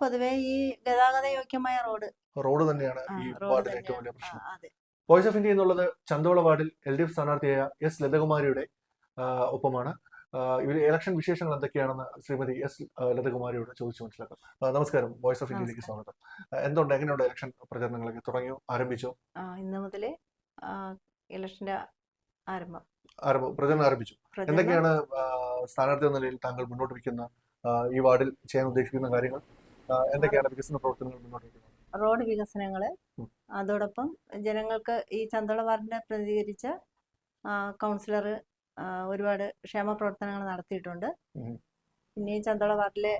പൊതുവെ ഈ ഗതാഗത യോഗ്യമായ റോഡ് റോഡ് തന്നെയാണ് ഈ വാർഡിലെ ഏറ്റവും വലിയ പ്രശ്നം. അതെ. വോയിസ് ഓഫ് ഇന്ത്യ എന്നുള്ളത് ചന്തോള വാർഡിൽ എൽ ഡി എഫ് സ്ഥാനാർത്ഥിയായ എസ് ലതകുമാരിയുടെ ഒപ്പമാണ്. ഇവർ ഇലക്ഷൻ വിശേഷങ്ങൾ എന്തൊക്കെയാണെന്ന് ശ്രീമതി എസ് ലതകുമാരിയോട് ചോദിച്ചു മനസ്സിലാക്കാം. നമസ്കാരം. വോയിസ് ഓഫ് ഇന്ത്യയിലേക്ക് സ്വാഗതം. എന്തുണ്ട്? എങ്ങനെയുണ്ട് ഇലക്ഷൻ പ്രചരണങ്ങളൊക്കെ? തുടങ്ങിയോ? ആരംഭിച്ചോ? ഇന്ന് മുതൽ ഇലക്ഷന്റെ ആരംഭം. ആരംഭം. പ്രചരണം ആരംഭിച്ചു. എന്തൊക്കെയാണ് സ്ഥാനാർത്ഥി എന്ന നിലയിൽ താങ്കൾ മുന്നോട്ട് വയ്ക്കുന്ന ഈ വാർഡിൽ ചെയ്യാൻ ഉദ്ദേശിക്കുന്ന കാര്യങ്ങൾ? എന്തൊക്കെയാണ് വികസന പ്രവർത്തനങ്ങൾ മുന്നോട്ട് റോഡ് വികസനങ്ങൾ അതോടൊപ്പം ജനങ്ങൾക്ക് ഈ ചന്തള വാർഡിനെ പ്രതികരിച്ച കൗൺസിലർ ഒരുപാട് ക്ഷേമ പ്രവർത്തനങ്ങൾ നടത്തിയിട്ടുണ്ട്. പിന്നെ ഈ ചന്തള വാർഡിലെ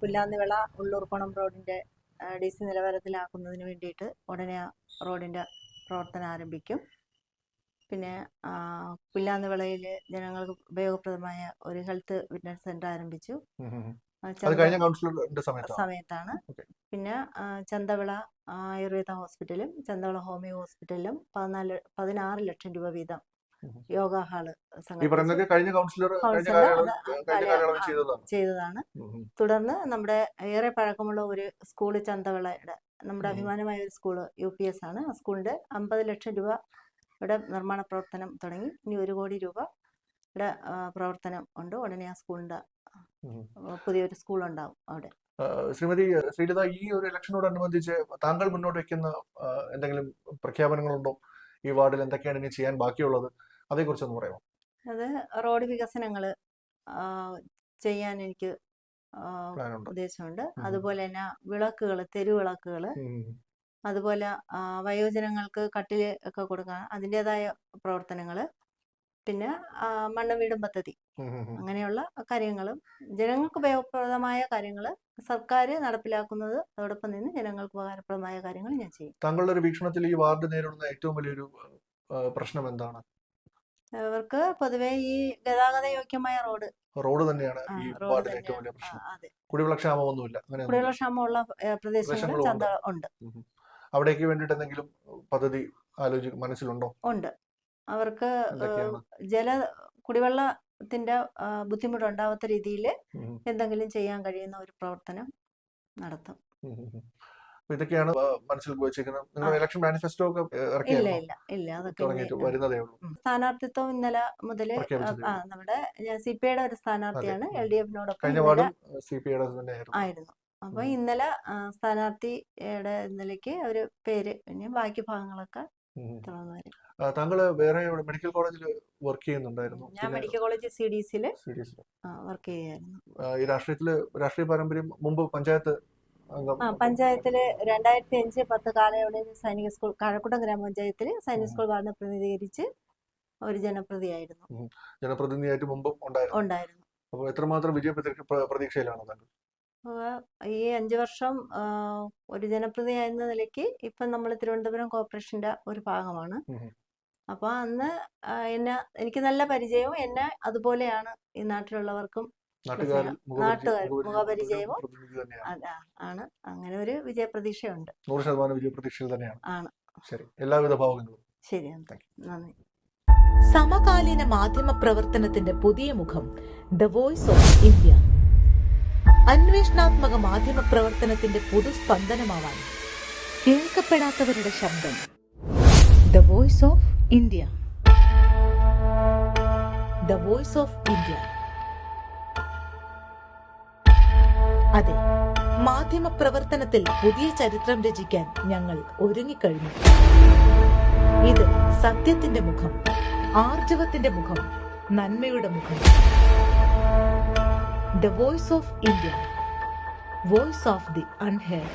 പുല്ലാന്നിവിള ഉള്ളൂർക്കോണം റോഡിന്റെ ഡി സി നിലവാരത്തിലാക്കുന്നതിന് വേണ്ടിയിട്ട് ഉടനെ റോഡിന്റെ പ്രവർത്തനം ആരംഭിക്കും. പിന്നെ പുല്ലാന്ന് വിളയിൽ ജനങ്ങൾക്ക് ഉപയോഗപ്രദമായ ഒരു ഹെൽത്ത് ഫിറ്റ്നസ് സെന്റർ ആരംഭിച്ചു. സമയത്താണ്. പിന്നെ ചന്തവിള ആയുർവേദ ഹോസ്പിറ്റലും ചന്തവിള ഹോമിയോ ഹോസ്പിറ്റലിലും പതിനാല് പതിനാറ് ലക്ഷം രൂപ വീതം. യോഗ ഹാൾ കഴിഞ്ഞ കൗൺസിലർ. ചെയ്തതാണ്. തുടർന്ന് നമ്മുടെ ഏറെ പഴക്കമുള്ള ഒരു സ്കൂൾ ചന്തവിളയുടെ നമ്മുടെ അഭിമാനമായ ഒരു സ്കൂൾ യു പി എസ് ആണ്. ആ സ്കൂളിന്റെ അമ്പത് ലക്ഷം രൂപയുടെ നിർമ്മാണ പ്രവർത്തനം തുടങ്ങി. ഇനി ഒരു കോടി രൂപ ഇവിടെ പ്രവർത്തനം ഉണ്ട്. ഉടനെ ആ സ്കൂളിന്റെ പുതിയൊരു സ്കൂൾ ഉണ്ടാവും അവിടെ. ശ്രീമതി ശ്രീലത ഈ ഒരു ഇലക്ഷനോടനുബന്ധിച്ച് താങ്കൾ മുന്നോട്ട് വെക്കുന്ന എന്തെങ്കിലും പ്രഖ്യാപനങ്ങളുണ്ടോ? ഈ വാർഡിൽ എന്തൊക്കെയാണ് ഇനി ചെയ്യാൻ ബാക്കിയുള്ളത്? അതേക്കുറിച്ചൊന്ന് പറയാമോ? അത് റോഡ് വികസനങ്ങൾ ചെയ്യാൻ എനിക്ക് ഉദ്ദേശമുണ്ട്. അതുപോലെ തന്നെ വിളക്കുകൾ തെരുവിളക്കുകൾ അതുപോലെ വയോജനങ്ങൾക്ക് കട്ടിൽ ഒക്കെ കൊടുക്കുക അതിന്റെതായ പ്രവർത്തനങ്ങൾ പിന്നെ മണ്ണ് വീടും പദ്ധതി അങ്ങനെയുള്ള കാര്യങ്ങളും. ജനങ്ങൾക്ക് ഉപയോഗപ്രദമായ കാര്യങ്ങൾ സർക്കാർ നടപ്പിലാക്കുന്നത് അതോടൊപ്പം നിന്ന് ജനങ്ങൾക്ക് ഉപകാരപ്രദമായ കാര്യങ്ങൾ ഞാൻ ചെയ്യും. താങ്കളുടെ ഒരു വീക്ഷണത്തിൽ ഈ വാർഡ് നേരിടുന്ന ഏറ്റവും വലിയൊരു പ്രശ്നം എന്താണ്? അവർക്ക് പൊതുവേ ഈ ഗതാഗത യോഗ്യമായ റോഡ് റോഡ് തന്നെയാണ് ഈ വാർഡിലെ ഏറ്റവും വലിയ പ്രശ്നം. കുടിവെള്ള ക്ഷാമം ഒന്നുമില്ല കുടിവെള്ള ക്ഷാമമുള്ള പ്രദേശങ്ങളിൽ ചന്ത ഉണ്ട്. അവിടേക്ക് വേണ്ടിയിട്ട് എന്തെങ്കിലും പദ്ധതി ആലോചി മനസ്സിലുണ്ടോ? ഉണ്ട്. അവർക്ക് ജല കുടിവെള്ളത്തിന്റെ ബുദ്ധിമുട്ടുണ്ടാവാത്ത രീതിയിൽ എന്തെങ്കിലും ചെയ്യാൻ കഴിയുന്ന ഒരു പ്രവർത്തനം നടത്തും. ഇതൊക്കെയാണ് മനസ്സിൽ വെച്ചിരിക്കുന്നത് നിങ്ങൾ ഇലക്ഷൻ മാനിഫെസ്റ്റോ ഒക്കെ ഇല്ല ഇല്ല ഇല്ല അതൊക്കെ വരുന്നതേ ഉള്ളൂ. സ്ഥാനാർത്ഥിത്വം ഇന്നലെ മുതൽ നമ്മുടെ സി പി ഐയുടെ ഒരു സ്ഥാനാർത്ഥിയാണ്. എൽ ഡി എഫിനോടൊപ്പം കഴിഞ്ഞ ഇന്നലെ വാർഡും സി പി ഐയുടെ ആയിരുന്നു. അപ്പൊ ഇന്നലെ സ്ഥാനാർത്ഥിയുടെ ഇന്നലേക്ക് അവർ പേര് പിന്നെ ബാക്കി ഭാഗങ്ങളൊക്കെ ഉം. തുടർന്ന് വരും ആ, താങ്കൾ വേറെ മെഡിക്കൽ കോളേജിൽ വർക്ക് ചെയ്യുന്നുണ്ടായിരുന്നു. ഞാൻ മെഡിക്കൽ കോളേജ് സി ഡി സിയിൽ വർക്ക് ചെയ്യായിരുന്നു ഈ രാഷ്ട്രീയത്തിൽ രാഷ്ട്രീയ പാരമ്പര്യം മുമ്പ് പഞ്ചായത്ത് പഞ്ചായത്തിൽ രണ്ടായിരത്തി അഞ്ച് പത്ത് കാലയളവിൽ സൈനിക സ്കൂൾ കഴക്കൂട്ടം ഗ്രാമപഞ്ചായത്തിൽ സൈനിക സ്കൂൾ വാർഡിനെ പ്രതിനിധീകരിച്ച് ഒരു ജനപ്രതിയായിരുന്നു. ജനപ്രതിനിധിയായിട്ട് മുമ്പ് ഉണ്ടായിരുന്നു. ഉണ്ടായിരുന്നു. അപ്പോൾ എത്രമാത്രം വിജയ പ്രതീക്ഷ- പ്രതീക്ഷയിലാണ് താങ്കൾ? ഈ അഞ്ചു വർഷം ഒരു ജനപ്രതി എന്ന നിലയ്ക്ക് ഇപ്പം നമ്മൾ തിരുവനന്തപുരം കോർപ്പറേഷന്റെ ഒരു ഭാഗമാണ്. അപ്പോൾ അപ്പൊ അന്ന് എന്നെ എനിക്ക് നല്ല പരിചയവും എന്നെ അതുപോലെയാണ് ഈ നാട്ടിലുള്ളവർക്കും നാട്ടുകാർ മുഖപരിചയവും അത് ആണ്. അങ്ങനെ ഒരു വിജയപ്രതീക്ഷയുണ്ട്. നൂറ് ശതമാനം വിജയ പ്രതീക്ഷയിൽ തന്നെയാണ്. ആണ്. ശരി. എല്ലാവിധ ഭാവങ്ങളും. ശരിയാണ് Thank നന്ദി. സമകാലീന മാധ്യമ പ്രവർത്തനത്തിന്റെ പുതിയ മുഖം ദ വോയിസ് ഓഫ് ഇന്ത്യ അന്വേഷണാത്മക മാധ്യമ പ്രവർത്തനത്തിന്റെ പൊതുസ്പന്ദനമാവാൻ കേൾക്കപ്പെടാത്തവരുടെ ശബ്ദം. The voice of India the voice of India അതെ മാധ്യമ പ്രവർത്തനത്തിൽ പുതിയ ചരിത്രം രചിക്കാൻ ഞങ്ങൾ ഒരുങ്ങിക്കഴിഞ്ഞു. ഇത് സത്യത്തിന്റെ മുഖം ആർജവത്തിന്റെ മുഖം നന്മയുടെ മുഖം. The Voice of India, Voice of the Unheard.